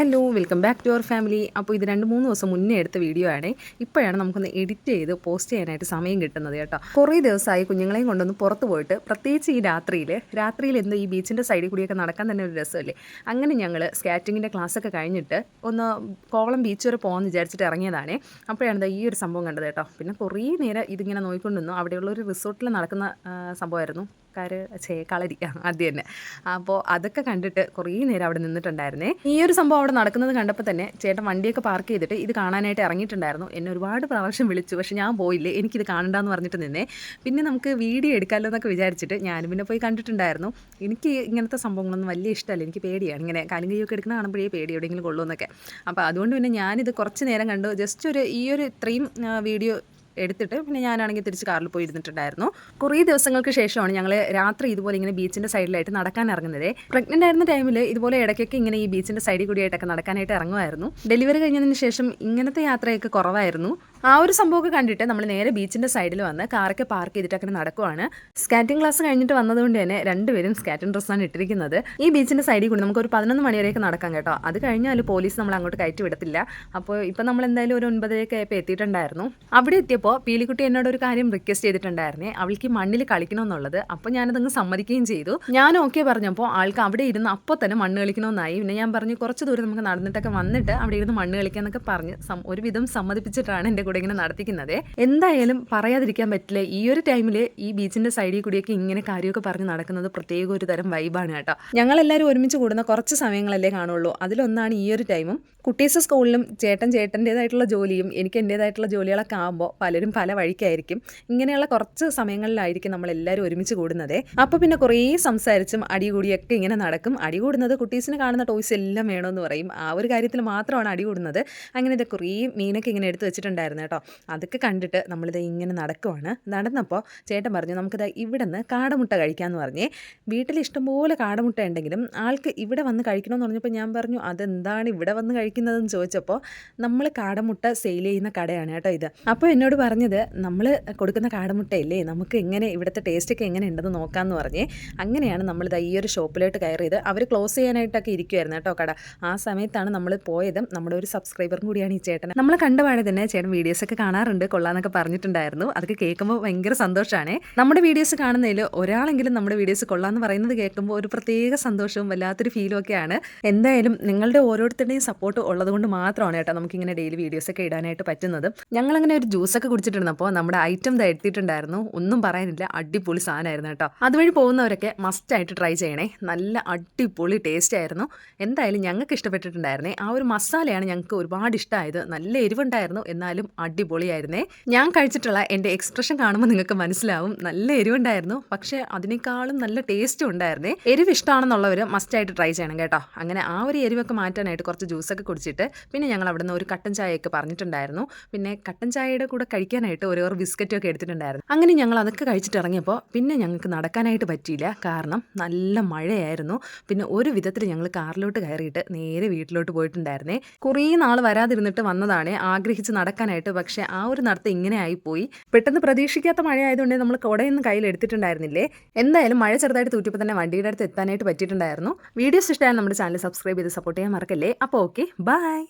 Hello welcome back to our family. അപ്പോൾ ഇത് രണ്ട് മൂന്ന് ദിവസം മുന്നേ എടുത്ത വീഡിയോ ആണ്. ഇപ്പോഴാണ് നമുക്കൊന്ന് എഡിറ്റ് ചെയ്ത് പോസ്റ്റ് ചെയ്യാനായിട്ട് സമയം കിട്ടുന്നത് കേട്ടോ. കുറേ ദിവസമായി കുഞ്ഞുങ്ങളെയും കൊണ്ടൊന്ന് പുറത്ത് പോയിട്ട് പ്രത്യേകിച്ച് ഈ രാത്രിയിൽ രാത്രിയിൽ എന്തോ ഈ ബീച്ചിന്റെ സൈഡിൽ കൂടിയൊക്കെ നടക്കാൻ തന്നെ ഒരു രസമല്ലേ? അങ്ങനെ ഞങ്ങൾ സ്കാറ്റിങ്ങിന്റെ ക്ലാസ്സൊക്കെ കഴിഞ്ഞിട്ട് ഒന്ന് കോവളം ബീച്ച് വരെ പോകാമെന്ന് വിചാരിച്ചിട്ട് ഇറങ്ങിയതാണേ. അപ്പോഴാണ് ഈ ഒരു സംഭവം കണ്ടത് കേട്ടോ. പിന്നെ കുറേ നേരം ഇതിങ്ങനെ നോക്കിക്കൊണ്ടിരുന്നു അവിടെയുള്ള ഒരു റിസോർട്ടിൽ നടക്കുന്ന സംഭവമായിരുന്നു. കാര് ചേ കളരി. ആദ്യം തന്നെ. അപ്പോൾ അതൊക്കെ കണ്ടിട്ട് കുറേ നേരം അവിടെ നിന്നിട്ടുണ്ടായിരുന്നേ. ഈ ഒരു സംഭവം അവിടെ നടക്കുന്നത് കണ്ടപ്പോൾ തന്നെ ചേട്ടൻ വണ്ടിയൊക്കെ പാർക്ക് ചെയ്തിട്ട് ഇത് കാണാനായിട്ട് ഇറങ്ങിയിട്ടുണ്ടായിരുന്നു. എന്നെ ഒരുപാട് പ്രാവശ്യം വിളിച്ചു. പക്ഷെ ഞാൻ പോയില്ലേ? എനിക്കിത് കാണണ്ടെന്ന് പറഞ്ഞിട്ട് നിന്നേ. പിന്നെ നമുക്ക് വീഡിയോ എടുക്കാമല്ലോ എന്നൊക്കെ വിചാരിച്ചിട്ട് ഞാനും പിന്നെ പോയി കണ്ടിട്ടുണ്ടായിരുന്നു. എനിക്ക് ഇങ്ങനത്തെ സംഭവങ്ങളൊന്നും വലിയ ഇഷ്ടമല്ല. എനിക്ക് പേടിയാണ്. ഇങ്ങനെ കാലും എടുക്കുന്ന കാണുമ്പോഴേ പേടി എവിടെയെങ്കിലും കൊള്ളുമെന്നൊക്കെ അപ്പോൾ അതുകൊണ്ട് പിന്നെ ഞാനിത് കുറച്ച് നേരം കണ്ടു. ജസ്റ്റ് ഒരു ഈ ഒരു ഇത്രയും വീഡിയോ എടുത്തിട്ട് പിന്നെ ഞാനാണെങ്കിൽ തിരിച്ച് കാറിൽ പോയി ഇരുന്നിട്ടുണ്ടായിരുന്നു. കുറേ ദിവസങ്ങൾക്ക് ശേഷമാണ് ഞങ്ങൾ രാത്രി ഇതുപോലെ ഇങ്ങനെ ബീച്ചിന്റെ സൈഡിലായിട്ട് നടക്കാൻ ഇറങ്ങുന്നത്. പ്രഗ്നന്റ് ആയിരുന്ന ടൈമിൽ ഇതുപോലെ ഇടയ്ക്കൊക്കെ ഇങ്ങനെ ഈ ബീച്ചിന്റെ സൈഡിൽ കൂടിയായിട്ടൊക്കെ നടക്കാനായിട്ട് ഇറങ്ങുമായിരുന്നു. ഡെലിവറി കഴിഞ്ഞതിന് ശേഷം ഇങ്ങനത്തെ യാത്രയൊക്കെ കുറവായിരുന്നു. ആ ഒരു സംഭവമൊക്കെ കണ്ടിട്ട് നമ്മൾ നേരെ ബീച്ചിന്റെ സൈഡിൽ വന്ന് കാറൊക്കെ പാർക്ക് ചെയ്തിട്ട് അങ്ങനെ നടക്കുവാണ്. സ്കാറ്റിംഗ് ക്ലാസ് കഴിഞ്ഞിട്ട് വന്നതുകൊണ്ട് തന്നെ രണ്ടുപേരും സ്കാറ്റിംഗ് ഡ്രസ്സാണ് ഇട്ടിരിക്കുന്നത്. ഈ ബീച്ചിന്റെ സൈഡിൽ കൂടി നമുക്ക് ഒരു പതിനൊന്ന് മണിവരെയൊക്കെ നടക്കാം കേട്ടോ. അത് കഴിഞ്ഞാൽ പോലീസ് നമ്മൾ അങ്ങോട്ട് കയറ്റി വിടത്തില്ല. അപ്പോൾ ഇപ്പം നമ്മൾ എന്തായാലും ഒരു ഒൻപതരയൊക്കെ ആയപ്പോൾ എത്തിയിട്ടുണ്ടായിരുന്നു. അവിടെ എത്തിയപ്പോൾ പീലിക്കുട്ടി എന്നോട് ഒരു കാര്യം റിക്വസ്റ്റ് ചെയ്തിട്ടുണ്ടായിരുന്നേ. അവൾക്ക് മണ്ണിൽ കളിക്കണമെന്നുള്ളത്. അപ്പോൾ ഞാനതങ്ങ് സമ്മതിക്കുകയും ചെയ്തു. ഞാൻ ഓക്കെ പറഞ്ഞപ്പോൾ ആൾക്ക് അവിടെ ഇരുന്ന് അപ്പോൾ തന്നെ മണ്ണ് കളിക്കണമെന്നായി. പിന്നെ ഞാൻ പറഞ്ഞു കുറച്ച് ദൂരം നമുക്ക് നടന്നിട്ടൊക്കെ വന്നിട്ട് അവിടെ ഇരുന്ന് മണ്ണ് കളിക്കാന്നൊക്കെ പറഞ്ഞ് ഒരുവിധം സമ്മതിപ്പിച്ചിട്ടാണ് എന്റെ കൂടെ ഇങ്ങനെ നടത്തിക്കുന്നത്. എന്തായാലും പറയാതിരിക്കാൻ പറ്റില്ല. ഈ ഒരു ടൈമിൽ ഈ ബീച്ചിന്റെ സൈഡിൽ കൂടിയൊക്കെ ഇങ്ങനെ കാര്യമൊക്കെ പറഞ്ഞ് നടക്കുന്നത് പ്രത്യേക ഒരു തരം വൈബാണ് കേട്ടോ. ഞങ്ങളെല്ലാവരും ഒരുമിച്ച് കൂടുന്ന കുറച്ച് സമയങ്ങളല്ലേ കാണുള്ളൂ. അതിലൊന്നാണ് ഈ ഒരു ടൈമും കുട്ടീസ് സ്കൂളിലും ചേട്ടൻ ചേട്ടന്റേതായിട്ടുള്ള ജോലിയും എനിക്ക് എന്റേതായിട്ടുള്ള ജോലികളൊക്കെ ആകുമ്പോൾ പലരും പല വഴിക്കായിരിക്കും. ഇങ്ങനെയുള്ള കുറച്ച് സമയങ്ങളിലായിരിക്കും നമ്മളെല്ലാവരും ഒരുമിച്ച് കൂടുന്നത്. അപ്പോൾ പിന്നെ കുറേ സംസാരിച്ചും അടികൂടിയൊക്കെ ഇങ്ങനെ നടക്കും. അടി കൂടുന്നത് കുട്ടീസിന് കാണുന്ന ടോയ്സ് എല്ലാം വേണമെന്ന് പറയും. ആ ഒരു കാര്യത്തിൽ മാത്രമാണ് അടി കൂടുന്നത് അങ്ങനെ ഇത് കുറേ മീനൊക്കെ ഇങ്ങനെ എടുത്തു വെച്ചിട്ടുണ്ടായിരുന്നു കേട്ടോ. അതൊക്കെ കണ്ടിട്ട് നമ്മളിത് ഇങ്ങനെ നടക്കുവാണ്. നടന്നപ്പോൾ ചേട്ടൻ പറഞ്ഞു നമുക്കിത് ഇവിടെ നിന്ന് കാടമുട്ട കഴിക്കാമെന്ന് പറഞ്ഞേ വീട്ടിൽ ഇഷ്ടംപോലെ കാടമുട്ട ഉണ്ടെങ്കിലും ആൾക്ക് ഇവിടെ വന്ന് കഴിക്കണമെന്ന് പറഞ്ഞപ്പോൾ ഞാൻ പറഞ്ഞു അതെന്താണ് ഇവിടെ വന്ന് കഴിക്കുന്നതെന്ന് ചോദിച്ചപ്പോൾ നമ്മൾ കാടമുട്ട സെയിൽ ചെയ്യുന്ന കടയാണ് കേട്ടോ ഇത്. അപ്പോൾ എന്നോട് പറഞ്ഞത് നമ്മൾ കൊടുക്കുന്ന കാടമുട്ടയല്ലേ നമുക്ക് എങ്ങനെ ഇവിടുത്തെ ടേസ്റ്റൊക്കെ എങ്ങനെ ഉണ്ടെന്ന് നോക്കാമെന്ന് പറഞ്ഞേ അങ്ങനെയാണ് നമ്മളിത് ഈ ഒരു ഷോപ്പിലോട്ട് കയറിയത്. അവർ ക്ലോസ് ചെയ്യാനായിട്ടൊക്കെ ഇരിക്കുമായിരുന്നു കേട്ടോ കട. ആ സമയത്താണ് നമ്മൾ പോയതും നമ്മുടെ ഒരു സബ്സ്ക്രൈബറും കൂടിയാണ് ഈ ചേട്ടൻ. നമ്മൾ കണ്ടുപാടെ തന്നെ ചേട്ടൻ വീഡിയോസൊക്കെ കാണാറുണ്ട്. കൊള്ളാന്നൊക്കെ പറഞ്ഞിട്ടുണ്ടായിരുന്നു. അതൊക്കെ കേൾക്കുമ്പോൾ ഭയങ്കര സന്തോഷമാണ് നമ്മുടെ വീഡിയോസ് കാണുന്നതിൽ ഒരാളെങ്കിലും നമ്മുടെ വീഡിയോസ് കൊള്ളാന്ന് പറയുന്നത് കേൾക്കുമ്പോൾ ഒരു പ്രത്യേക സന്തോഷവും വല്ലാത്തൊരു ഫീലും ഒക്കെയാണ്. എന്തായാലും നിങ്ങളുടെ ഓരോരുത്തരുടെയും സപ്പോർട്ട് ഉള്ളതുകൊണ്ട് മാത്രമാണ് കേട്ടോ നമുക്കിങ്ങനെ ഡെയിലി വീഡിയോസ് ഒക്കെ ഇടാനായിട്ട് പറ്റുന്നത്. ഞങ്ങളങ്ങനെ ഒരു ജ്യൂസ് ഒക്കെ കുടിച്ചിട്ടിരുന്നപ്പോൾ നമ്മുടെ ഐറ്റം എത്തിയിട്ടുണ്ടായിരുന്നു ഒന്നും പറയാനില്ല. അടിപൊളി സാധനമായിരുന്നു കേട്ടോ. അതുവഴി പോകുന്നവരൊക്കെ മസ്റ്റ് ആയിട്ട് ട്രൈ ചെയ്യണേ. നല്ല അടിപൊളി ടേസ്റ്റ് ആയിരുന്നു. എന്തായാലും ഞങ്ങൾക്ക് ഇഷ്ടപ്പെട്ടിട്ടുണ്ടായിരുന്നേ. ആ ഒരു മസാലയാണ് ഞങ്ങൾക്ക് ഒരുപാട് ഇഷ്ടമായത് നല്ല എരിവുണ്ടായിരുന്നു. എന്നാലും അടിപൊളിയായിരുന്നേ. ഞാൻ കഴിച്ചിട്ടുള്ള എന്റെ എക്സ്പ്രഷൻ കാണുമ്പോൾ നിങ്ങൾക്ക് മനസ്സിലാവും. നല്ല എരിവുണ്ടായിരുന്നു. പക്ഷേ അതിനേക്കാളും നല്ല ടേസ്റ്റും ഉണ്ടായിരുന്നേ. എരിവ് ഇഷ്ടമാണെന്നുള്ളവർ മസ്റ്റായിട്ട് ട്രൈ ചെയ്യണം കേട്ടോ. അങ്ങനെ ആ ഒരു എരിവൊക്കെ മാറ്റാനായിട്ട് കുറച്ച് ജ്യൂസൊക്കെ കുടിച്ചിട്ട് പിന്നെ ഞങ്ങൾ അവിടെ നിന്ന് ഒരു കട്ടൻ ചായയൊക്കെ പറഞ്ഞിട്ടുണ്ടായിരുന്നു. പിന്നെ കട്ടൻ ചായയുടെ കൂടെ കഴിക്കാനായിട്ട് ഓരോ ബിസ്ക്കറ്റൊക്കെ എടുത്തിട്ടുണ്ടായിരുന്നു. അങ്ങനെ ഞങ്ങൾ അതൊക്കെ കഴിച്ചിട്ട് ഇറങ്ങിയപ്പോൾ പിന്നെ ഞങ്ങൾക്ക് നടക്കാനായിട്ട് പറ്റിയില്ല. കാരണം നല്ല മഴയായിരുന്നു. പിന്നെ ഒരു വിധത്തിൽ ഞങ്ങൾ കാറിലോട്ട് കയറിയിട്ട് നേരെ വീട്ടിലോട്ട് പോയിട്ടുണ്ടായിരുന്നേ. കുറേ നാൾ വരാതിരുന്നിട്ട് വന്നതാണ്. ആഗ്രഹിച്ച് നടക്കാനായിട്ട് പക്ഷേ ആ ഒരു നടത്തം ഇങ്ങനെ ആയിപ്പോയി. പെട്ടെന്ന് പ്രതീക്ഷിക്കാത്ത മഴ ആയതുകൊണ്ട് നമ്മൾ കുടയൊന്നും കയ്യിൽ എടുത്തിട്ടുണ്ടായിരുന്നില്ലേ എന്തായാലും മഴ ചെറുതായിട്ട് തൂറ്റിപ്പോൾ തന്നെ വണ്ടിയുടെ അടുത്ത് എത്താനായിട്ട് പറ്റിയിട്ടുണ്ടായിരുന്നു. വീഡിയോസ് ഇഷ്ടമായാലും നമ്മുടെ ചാനൽ സബ്സ്ക്രൈബ് ചെയ്ത് സപ്പോർട്ട് ചെയ്യാൻ മറക്കല്ലേ? അപ്പോൾ ഓക്കെ ബൈ